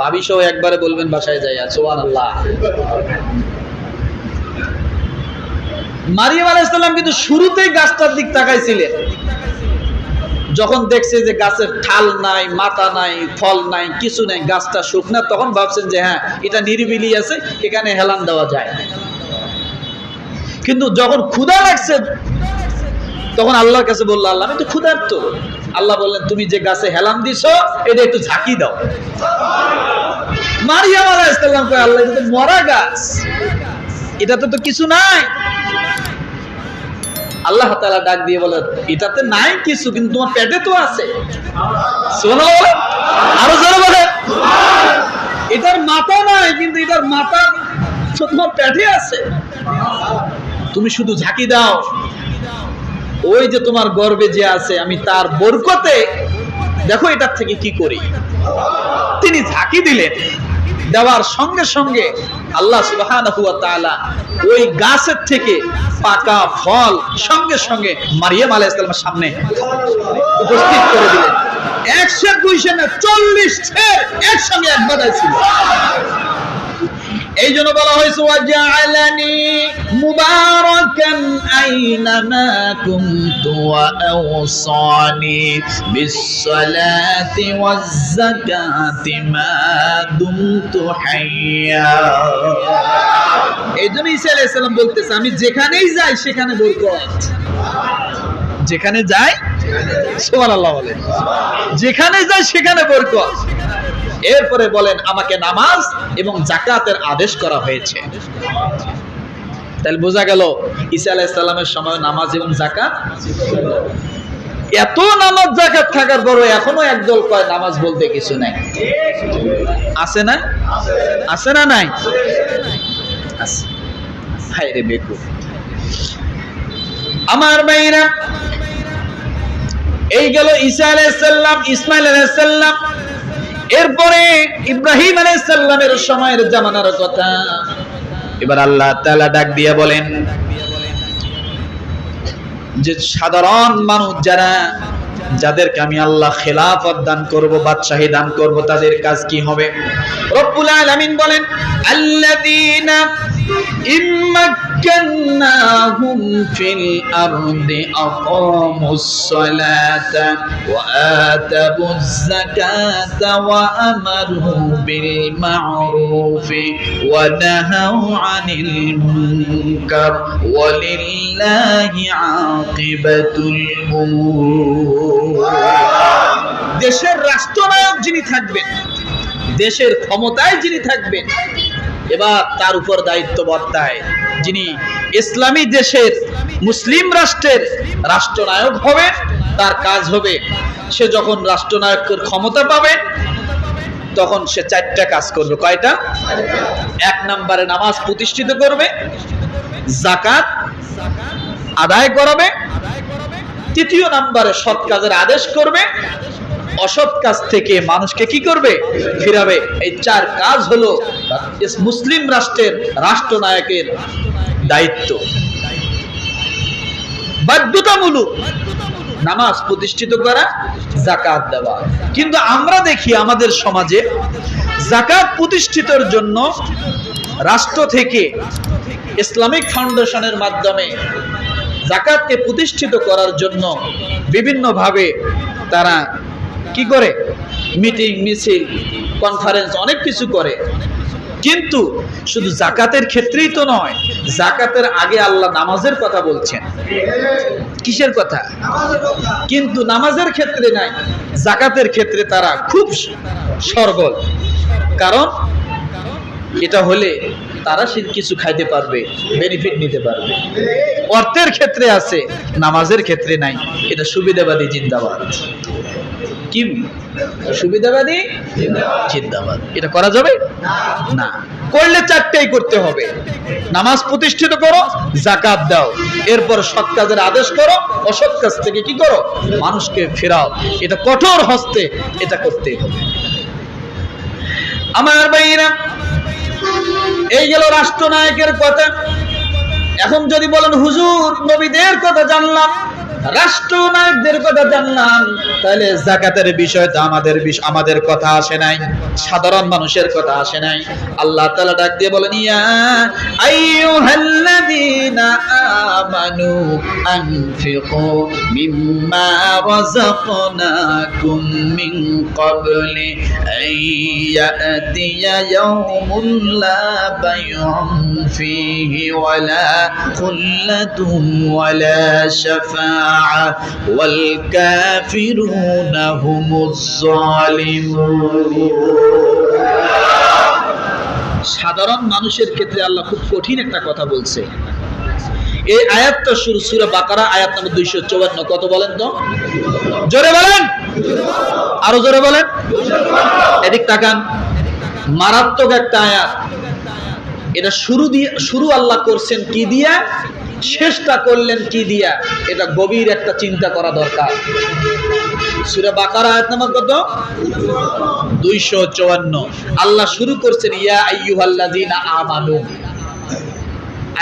ভাবি সহ একবারে বলবেন বাসায় যাই সোহান আল্লাহ মারিয়াম আলাইসাল্লাম কিন্তু শুরুতেই গাছটার দিক তাকাইছিলেন। যখন দেখছে যে গাছের ঠাল নাই, মাথা নাই, ফল নাই, কিছু নাই, গাছটা শুকনা তখন ভাবছেন যে হ্যাঁ এটা নিরিবিলি আছে, এখানে হেলান দেওয়া যায়। কিন্তু যখন ক্ষুধা লাগছে, তখন আল্লাহর কাছে বলল, আল্লাহ, আমি তো ক্ষুধার্ত। আল্লাহ বললেন, তুমি যে গাছে হেলাম দিছ, এটা একটু ঝাঁকি দাও। আলাইসাল্লাম কয়, আল্লাহ মরা গাছ। এটাতে তো কিছু নাই। আল্লাহ তাআলা ডাক দিয়ে বলে, এটাতে নাই কিছু, কিন্তু তোমার পেটে তো আছে। শোনো আরও জোরে বলে এটার মাথা নাই, কিন্তু এটার মাথা তোমার পেটে আছে। তুমি শুধু ঝাঁকি দাও। ওই যে তোমার গর্বে যে আছে, আমি তার বরকতে দেখো এটার থেকে কি করি? তিনি ঝাঁকি দিলেন। দেওয়ার সঙ্গে সঙ্গে আল্লাহ ওই গাছের থেকে পাকা ফল সঙ্গে সঙ্গে মারিয়াম আলাইহিস সালামের সামনে উপস্থিত করে দিলেন। একশো, দুইশো না, চল্লিশ একসঙ্গে এক বাদায় ছিল। এই জন্য বলা হয়েছে এই জন্য ঈসা বলতেছে, আমি যেখানেই যাই, সেখানে বরকত। যেখানে যাই সুবহানাল্লাহ বলে যেখানে যাই, সেখানে বরকত। এরপরে বলেন, আমাকে নামাজ এবং জাকাতের আদেশ করা হয়েছে। তাহলে বোঝা গেল, ঈসা আলাইসাল্লামের সময় নামাজ এবং জাকাত এত নামাজ জাকাত থাকার পরও এখনও একদল কয়, নামাজ বলতে কিছু নাই। আছে না? আছে না নাই? আছে। হায় রে বেকু আমার ভাইরা এই গেল ঈসা আলাইসাল্লাম ইসমাইল আলাইসাল্লাম এরপরে ইব্রাহিম আলাইসাল্লামের সময়ের জামানার কথা। এবার আল্লাহ তাআলা ডাক দিয়ে বলেন, যে সাধারণ মানুষ যারা, যাদেরকে আমি আল্লাহ খেলাফত দান করব, বাদশাহী দান করব, তাদের কাজ কি হবে? রব্বুল আলামিন বলেন, আল্লাযীনা ইম্মাক্কান্নাহুম ওয়া আতাবুজ যাকাতা ওয়া আমারু বিল মা'রুফি ওয়া নাহাউ আনিল মুনকার ওয়া লিল্লাহি আকিবাতুল উমুর দেশের রাষ্ট্রনায়ক যিনি থাকবেন দেশের ক্ষমতায় যিনি থাকবেন এবার তার উপর দায়িত্ব বর্তায়। যিনি ইসলামী দেশের মুসলিম রাষ্ট্রের রাষ্ট্রনায়ক হবে তার কাজ হবে সে যখন রাষ্ট্রনায়কের ক্ষমতা পাবে, তখন সে চারটা কাজ করবে। কয়টা? এক নম্বরে নামাজ প্রতিষ্ঠিত করবে জাকাত আদায় করাবে, তৃতীয় নম্বরে সৎ কাজের আদেশ করবে অসৎ কাজ থেকে মানুষকে কি করবে? ফিরাবে। এই চার কাজ হলো মুসলিম রাষ্ট্রের রাষ্ট্রনায়কের দায়িত্ব। বাধ্যতামূলক নামাজ প্রতিষ্ঠিত করা জাকাত দেওয়া। কিন্তু আমরা দেখি আমাদের সমাজে জাকাত প্রতিষ্ঠিতর জন্য রাষ্ট্র থেকে ইসলামিক ফাউন্ডেশনের মাধ্যমে জাকাতকে প্রতিষ্ঠিত করার জন্য বিভিন্নভাবে তারা কি করে? মিটিং মিছিল কনফারেন্স অনেক কিছু করে। কিন্তু শুধু জাকাতের ক্ষেত্রেই তো নয়, জাকাতের আগে আল্লাহ নামাজের কথা বলছেন। কিসের কথা? কিন্তু নামাজের ক্ষেত্রে নাই, জাকাতের ক্ষেত্রে তারা খুব সরগল। কারণ এটা হলে তারা সে কিছু খাইতে পারবে বেনিফিট নিতে পারবে। অর্থের ক্ষেত্রে আছে, নামাজের ক্ষেত্রে নাই, এটা সুবিধাবাদী জিন্দাবাদ। কি সুবিধাবাদী? জিন্দাবাদ। এটা করা যাবে? না। করলে চারটেই করতে হবে। নামাজ প্রতিষ্ঠিত করো জাকাত দাও। এরপর সৎ কাজের আদেশ করো অসৎ কাজ থেকে কি করো? মানুষকে ফেরাও। এটা কঠোর হস্তে এটা করতে হবে। আমার ভাইরা এই গেল রাষ্ট্রনায়কের কথা। এখন যদি বলেন হুজুর নবীদের কথা জানলাম। রাষ্ট্রনায়কদের কথা জানলাম, তাহলে জাকাতের বিষয় তো আমাদের আমাদের কথা আসে নাই, সাধারণ মানুষের কথা আসে নাই। আল্লাহ তাআলা ডাক দিয়ে বলেন, ইয়া আইয়ুহাল্লাযীনা আমানু আনফিকু মিম্মা রাযাকনাকুম মিন ক্বাবলি আন ইয়াতিয়া ইয়াউমুন লা বাইউন ফীহি ওয়ালা খুল্লাতুম ওয়ালা শাফাআ কাফিরুনা হুমুজ জালিমুন সাধারণ মানুষের ক্ষেত্রে আল্লাহ খুব কঠিন একটা কথা বলছে। এই আয়াতটা শুরু, সুরা বাকারা, আয়াত নম্বর দুইশো চৌয়ান্ন। কত বলেন তো? জোরে বলেন। আরও জোরে বলেন। এদিক তাকান। মারাত্মক একটা আয়াত। এটা শুরু দিয়ে, শুরু আল্লাহ করছেন কি দিয়া? শেষটা করলেন কি দিয়া? এটা গভীর একটা চিন্তা করা দরকার। সুরা বাকারা, আয়াত নাম্বার কত? দুইশো চুয়ান্ন। আল্লাহ শুরু করছেন, ইয়া আইয়ুহাল্লাযীনা আমানু।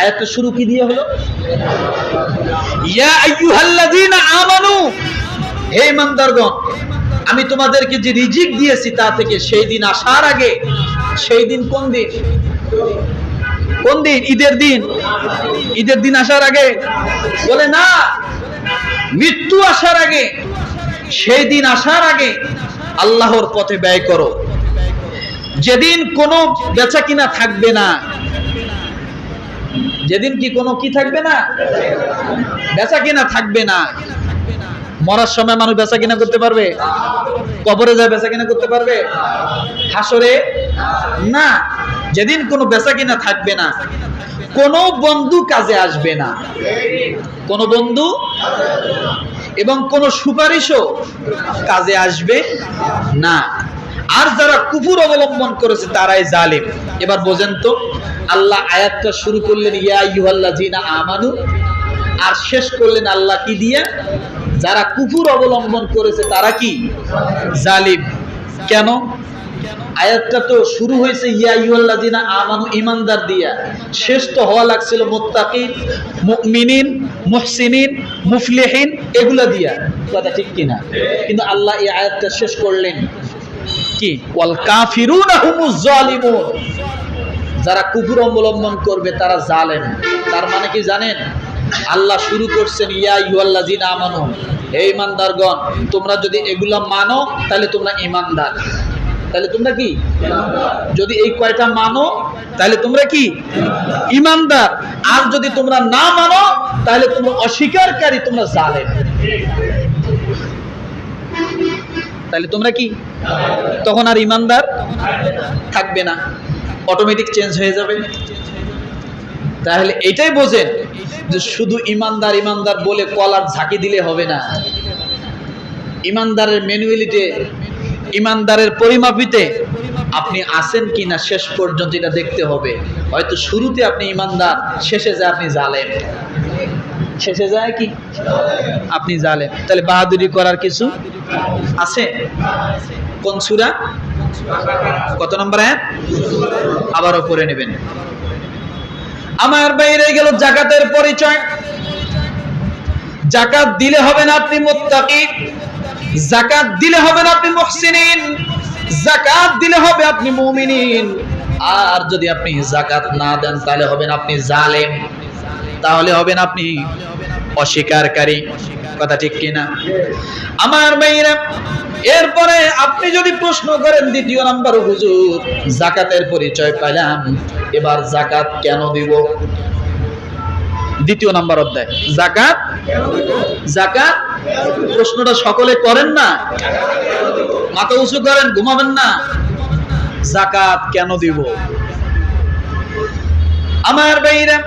আয়াতটা শুরু কি দিয়ে হলো? ইয়া আইয়ুহাল্লাযীনা আমানু। হে ইমানদারগণ, আমি তোমাদেরকে যে রিজিক দিয়েছি তা থেকে সেই দিন আসার আগে, সেই দিন কোন দিন? কোন দিন? ঈদের দিন। ঈদের দিন আসার আগে। বলে, না, মৃত্যু আসার আগে, সেই দিন আসার আগে আল্লাহর পথে ব্যয় করো। যেদিন কোনো বেচা কিনা থাকবে না, যেদিন কি কোনো কি থাকবে না? বেচা কিনা থাকবে না। মরার সময় মানুষ বেচা কিনা করতে পারবে? কবরে যায় বেচা কিনা করতে পারবে? হাসরে না, যেদিন কোনো বেচা কিনা থাকবে না, কোনো বন্ধু কাজে আসবে না। কোন বন্ধু এবং কোন সুপারিশও কাজে আসবে না। আর যারা কুফুর অবলম্বন করেছে, তারাই জালিম। এবার বোঝেন তো, আল্লাহ আয়াতটা শুরু করলেন, ইয়া ইউহাল্লাযিনা আমানু, আর শেষ করলেন আল্লাহ কি দিয়ে? যারা কুফুর অবলম্বন করেছে, তারা কি? জালিম। কেন? আয়াতটা তো শুরু হয়েছে, ইয়া ইউহাল্লাযিনা আমানু ইমানদার দিয়া। শেষ তো হওয়া লাগছিল মুত্তাকিন, মুমিনিন, মুহসিনিন, মুফলিহিন, এগুলা দিয়া। কথা ঠিক কিনা? কিন্তু আল্লাহ এই আয়াতটা শেষ করলেন কি? ওয়াল কাফিরুনা হুমুজ জালিমুন। যারা কুকুর অবলম্বন করবে, তারা জালেম। তার মানে কি জানেন? আল্লাহ শুরু করছেন, ইয়া ইউআল্লাযিনা আমানু। হে ইমানদারগণ তোমরা যদি এগুলা মানো, তাহলে তোমরা ইমানদার তাহলে তোমরা কি? যদি এই কয়টা মানো, তাহলে তোমরা কি? ইমানদার। আর যদি তোমরা না মানো, তাহলে তোমরা অস্বীকারী, তোমরা জালেম। তাহলে তোমরা কি? তখন আর ইমানদার থাকবে না। অটোমেটিক চেঞ্জ হয়ে যাবে। তাহলে এটাই বোঝেন যে শুধু ইমানদার ইমানদার বলে কলার ঝাঁকি দিলে হবে না। ইমানদারের ম্যানুয়ালিতে ইমানদারের পরিমাপিতে আপনি আছেন কি না শেষ পর্যন্ত এটা দেখতে হবে। হয়তো শুরুতে আপনি ইমানদার, শেষে যায় আপনি জালেন শেষে যায় কি? আপনি জালেন তাহলে বাহাদুরি করার কিছু আছে? কোন সুরা? কত নম্বর এক আবারও করে নেবেন। আমার বাইরে গেল জাকাতের পরিচয়। জাকাত দিলে হবে না আপনি মুত্তাকি জাকাত দিলে হবে না আপনি মুহসিনিন। জাকাত দিলে হবে আপনি মুমিনিন। আর যদি আপনি জাকাত না দেন, তাহলে হবেন আপনি জালেম। তাহলে হবেন আপনি অস্বীকারী। কথা ঠিক কিনা? আমার মেয়েরা, এরপরে আপনি যদি প্রশ্ন করেন দ্বিতীয় নাম্বার হুজুর, জাকাতের পরিচয় পাইলাম, এবার জাকাত কেন দিব? দ্বিতীয় নাম্বার অধ্যায়, জাকাত? জাকাত প্রশ্নটা সকলে করেন না? মাথা উঁচু করেন, ঘুমাবেন না। জাকাত কেন দিব? আমার ভাইরা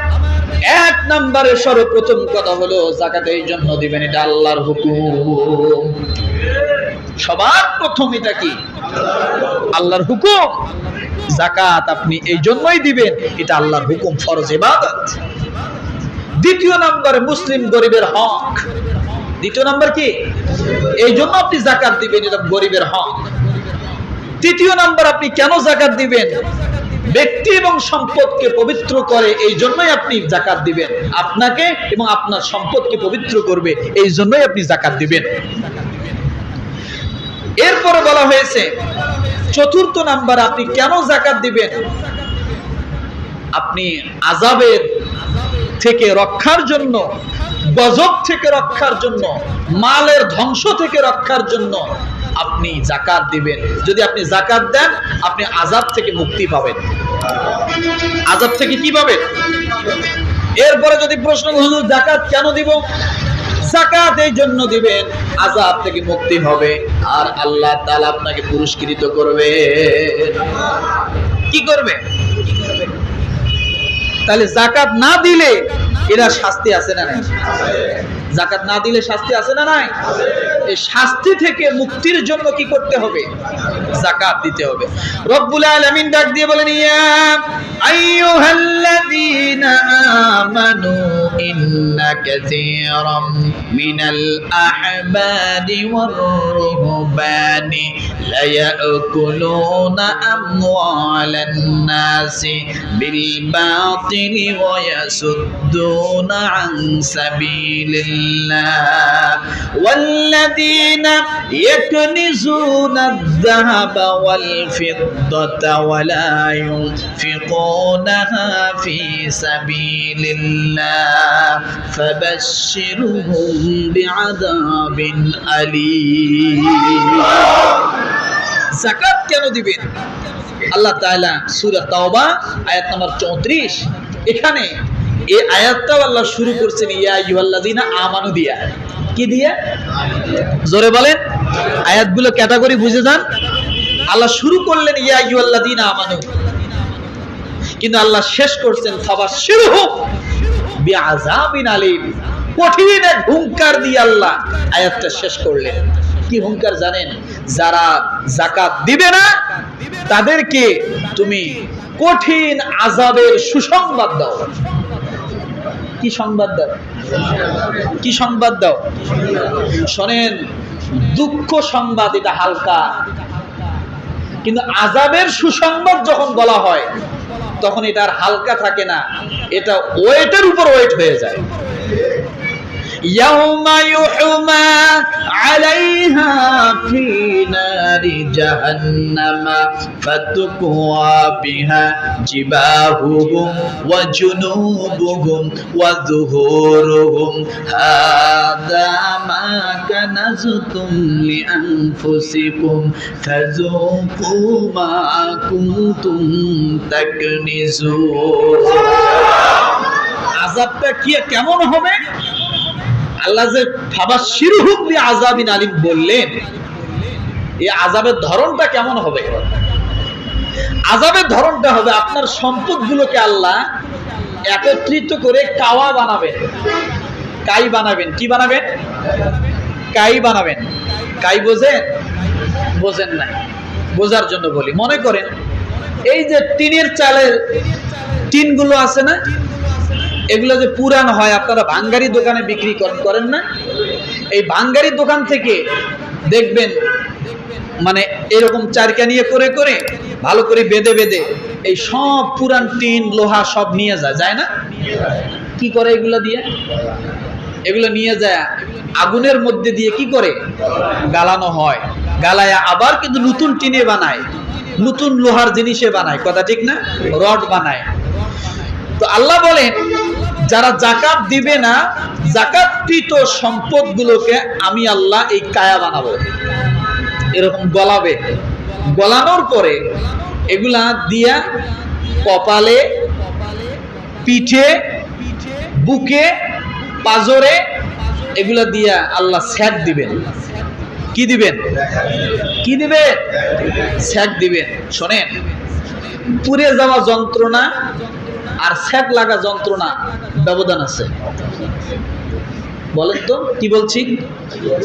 এক নম্বরে সর্বপ্রথম কথা হলো জাকাত এই জন্য দিবেন, এটা আল্লাহর হুকুম। সবার প্রথম এটা কি? আল্লাহর হুকুম। জাকাত আপনি এই জন্যই দিবেন, এটা আল্লাহর হুকুম, ফরজ ইবাদত। দ্বিতীয় নম্বরে মুসলিম গরিবের হক। দ্বিতীয় নম্বর কি? এই জন্য আপনি জাকাত দিবেন, এটা গরিবের হক। তৃতীয় নাম্বার, আপনি কেন জাকাত দিবেন? ব্যক্তি এবং সম্পদকে পবিত্র করে, এই জন্যই আপনি জাকাত দিবেন। আপনাকে এবং আপনার সম্পদকে পবিত্র করবে, এই জন্যই আপনি জাকাত দিবেন। এরপরে বলা হয়েছে, চতুর্থ নাম্বার, আপনি কেন জাকাত দিবেন? আপনি আজাবের থেকে রক্ষার জন্য, গজব থেকে রক্ষার জন্য, মালের ধ্বংস থেকে রক্ষার জন্য আপনি জাকাত দিবেন। যদি আপনি জাকাত দেন, আপনি আজাব থেকে মুক্তি পাবেন। আজাব থেকে কি পাবেন? এরপরে যদি প্রশ্ন, হুজুর, জাকাত কেন দিব? জাকাত এই জন্য দিবেন আজাব থেকে মুক্তি হবে, আর আল্লাহ আপনাকে পুরস্কৃত করবে। কি করবে? তাহলে জাকাত না দিলে এরা শাস্তি আছে না নাই? জাকাত না দিলে শাস্তি আছে না নাই? এই শাস্তি থেকে মুক্তির জন্য কি করতে হবে? জাকাত দিতে হবে। রব্বুল আলামিন ডাক দিয়ে বলেন ইয়া আইয়ুহাল্লাযীনা আমানু ইন্না কাসীরাম মিনাল আহবারি ওয়ার রুহবানি লা ইয়াকুলুনা আমওয়ালান নাসি বিল বাতিলি ওয়া ইয়াসুদ্দুনা আন সাবিলিল্লাহ والذين يكنزون الذهب والفضة ولا ينفقونها في سبيل الله فبشرهم بعذاب أليم জাকাত কেন দিবেন আল্লাহ তাআলা সূরা তাওবা আয়াত নাম্বার 34 এখানে এই আয়াতটাও আল্লাহ শুরু করছেন, ইয়া আইয়ুহাল্লাযিনা আমানু দিয়া। কি দিয়া? জোরে বলেন। আয়াতগুলো ক্যাটাগরি বুঝে যান। আল্লাহ শুরু করলেন, ইয়া আইয়ুহাল্লাযিনা আমানু। কিন্তু আল্লাহ শেষ করছেন ফাবাশশিরহুম বিআযাবিন আলীম। কঠিন এক হুঙ্কার দিয়ে আল্লাহ আয়াতটা শেষ করলেন। কি হুঙ্কার জানেন? যারা জাকাত দিবে না, তাদেরকে তুমি কঠিন আজাবের সুসংবাদ দাও। কি সংবাদ দাও? কি সংবাদ দাও? শোনেন, দুঃখ সংবাদ এটা হালকা। কিন্তু আজাবের সুসংবাদ যখন বলা হয়, তখন এটা আর হালকা থাকে না। এটা ওয়েটের উপর ওয়েট হয়ে যায়। يوم يحمى عليها في نار جهنم فتكوى بها جباههم وجنوبهم وظهورهم هذا ما كنزتم لأنفسكم فذوقوا ما كنتم تكنزون আজাবটা কি কেমন হবে আল্লাহ যে ফাবা শিরহুম বি আজাবিন আলিম বললেন, এই আজাবের ধরনটা কেমন হবে? আজাবের ধরনটা হবে আপনার সম্পদগুলোকে আল্লাহ একত্রিত করে কাওয়া বানাবেন। কাই বানাবেন? কি বানাবেন? কাই বানাবেন? কাই বোঝেন? বোঝেন না বোঝার জন্য বলি। মনে করেন, এই যে টিনের চালের টিনগুলো আছে না? এগুলো যে পুরান হয়, আপনারা ভাঙ্গারি দোকানে বিক্রি করেন না? এই ভাঙ্গারি দোকান থেকে দেখবেন মানে এরকম চারকা নিয়ে করে করে ভালো করে বেঁধে বেঁধে এই সব পুরান টিন, লোহা সব নিয়ে যায় যায় না? কি করে এগুলো দিয়ে? এগুলো নিয়ে যায়, আগুনের মধ্যে দিয়ে কি করে? গালানো হয়। গালায় আবার কিন্তু নতুন টিনে বানায়, নতুন লোহার জিনিসে বানায়, কথা ঠিক না? রড বানায়। তো আল্লাহ বলেন, যারা জাকাত দিবে না জাকাতকৃত সম্পদগুলোকে আমি আল্লাহ এই কায়া বানাবো। এরকম গলাবে। গলানোর পরে এগুলা দিয়া কপালে, পিঠে, বুকে, পাজরে এগুলা দিয়া আল্লাহ স্যাক দিবেন। কি দিবেন? কি দিবেন? স্যাক দিবেন। শোনেন, পুড়ে যাওয়া যন্ত্রণা আর স্যাক লাগা যন্ত্রণা ব্যবধান আছে। বলেন তো, কি বলছি?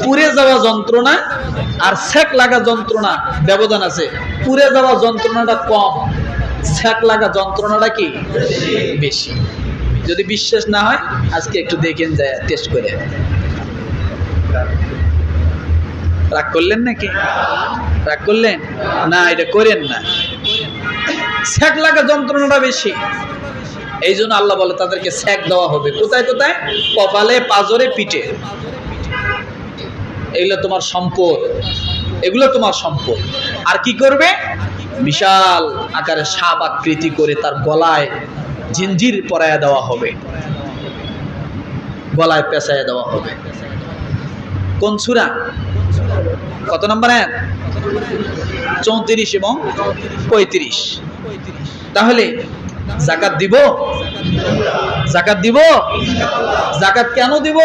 পুড়ে যাওয়া যন্ত্রণা আর স্যাক লাগা যন্ত্রণা ব্যবধান আছে। পুড়ে যাওয়া যন্ত্রণাটা কম স্যাক লাগা যন্ত্রণাটা কি? বেশি। যদি বিশ্বাস না হয়, আজকে একটু দেখেন যায় টেস্ট করে। রাগ করলেন নাকি? রাগ করলেন? না, এটা করেন না। স্যাক লাগা যন্ত্রণাটা বেশি। এই জন্য আল্লাহ বলে তাদেরকে স্যাক দেওয়া হবে। কোথায় কোথায়? কপালে, পাজরে, পিঠে। এগুলো তোমার সম্পদ। এগুলো তোমার সম্পদ। আর কি করবে? বিশাল আকারে সাপ আকৃতি করে তার গলায় জিঞ্জির পরায়া দেওয়া হবে। গলায় পেঁচাইয়া দেওয়া হবে। কোন সুরা? কত নম্বর এক চৌত্রিশ এবং পঁয়ত্রিশ। তাহলে জাকাত দিব? জাকাত দিব? জাকাত কেন দিব?